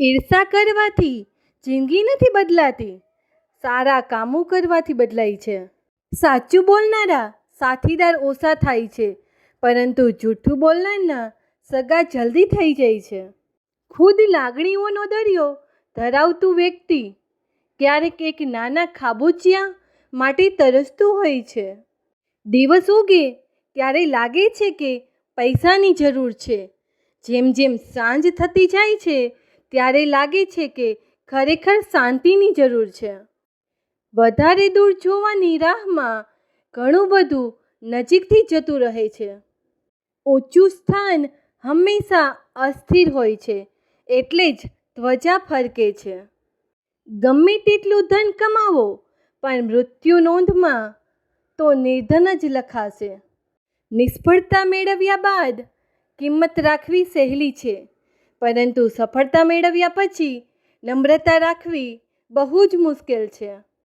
ઈર્ષા કરવાથી, જિંદગી નથી બદલાતી. સારા કામો કરવાથી બદલાય છે. સાચું બોલનારા સાથીદાર ઓછા થાય છે, પરંતુ જૂઠું બોલનારના સગા જલ્દી થઈ જાય છે. ખુદ લાગણીઓનો દરિયો ધરાવતું વ્યક્તિ ક્યારેક એક નાના ખાબોચિયા માટે તરસતું હોય છે. દિવસ ઉગે ત્યારે લાગે છે કે પૈસાની જરૂર છે. જેમ જેમ સાંજ થતી જાય છે ત્યારે લાગે છે કે ખરેખર શાંતિની જરૂર છે. વધારે દૂર જોવાની રાહમાં ઘણું બધું નજીકથી જતું રહે છે. ઊંચું સ્થાન હંમેશા અસ્થિર હોય છે, એટલે જ ત્વચા ફરકે છે. ગમે તેટલું ધન કમાવો, પણ મૃત્યુ નોંધમાં તો નિર્ધન જ લખાશે. નિષ્ફળતા મેળવ્યા બાદ કિંમત રાખવી સહેલી છે. પરંતુ સફળતા મેળવ્યા પછી નમ્રતા રાખવી બહુ જ મુશ્કેલ છે.